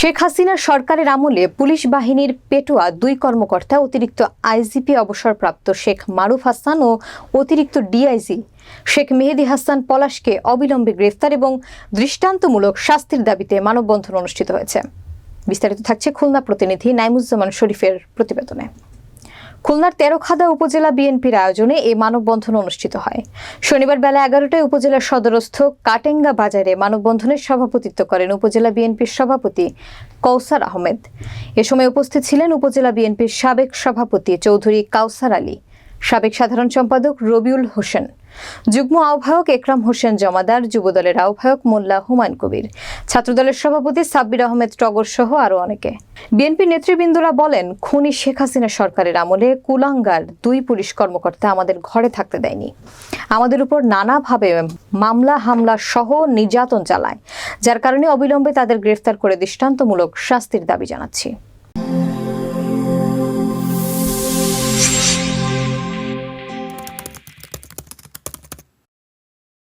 শেখ হাসিনার সরকারের আমলে পুলিশ বাহিনীর পেটোয়া দুই কর্মকর্তা, অতিরিক্ত আইজিপি অবসরপ্রাপ্ত শেখ মারুফ হাসান ও অতিরিক্ত ডিআইজি শেখ মেহেদি হাসান পলাশকে অবিলম্বে গ্রেফতার এবং দৃষ্টান্তমূলক শাস্তির দাবিতে মানববন্ধন অনুষ্ঠিত হয়েছে। বিস্তারিত থাকছে খুলনা প্রতিনিধি নাইমুজ্জামান শরীফের প্রতিবেদনে। খুলনার তেরোখাদা উপজেলা বিএনপির আয়োজনে এই মানববন্ধন অনুষ্ঠিত হয়। শনিবার বেলা এগারোটায় উপজেলার সদরস্থ কাটেঙ্গা বাজারে মানববন্ধনের সভাপতিত্ব করেন উপজেলা বিএনপির সভাপতি কৌসার আহমেদ। এ সময় উপস্থিত ছিলেন উপজেলা বিএনপির সাবেক সভাপতি চৌধুরী কাউসার আলী, সাবেক সাধারণ সম্পাদক রবিউল হোসেন, যুগ্ম আহ্বায়ক একরাম হোসেন জমাদার, যুবদলের আহ্বায়ক মোল্লা হুমায়ুন কবির, ছাত্রদলের সভাপতি সাব্বির আহমেদ টগর সহ আরও অনেকে। বিএনপি নেতৃবৃন্দরা বলেন, খুনি শেখ হাসিনা সরকারের আমলে কুলাঙ্গার দুই পুলিশ কর্মকর্তা আমাদের ঘরে থাকতে দেয়নি। আমাদের উপর নানাভাবে মামলা, হামলা সহ নির্যাতন চালায়, যার কারণে অবিলম্বে তাদের গ্রেফতার করে দৃষ্টান্তমূলক শাস্তির দাবি জানাচ্ছি।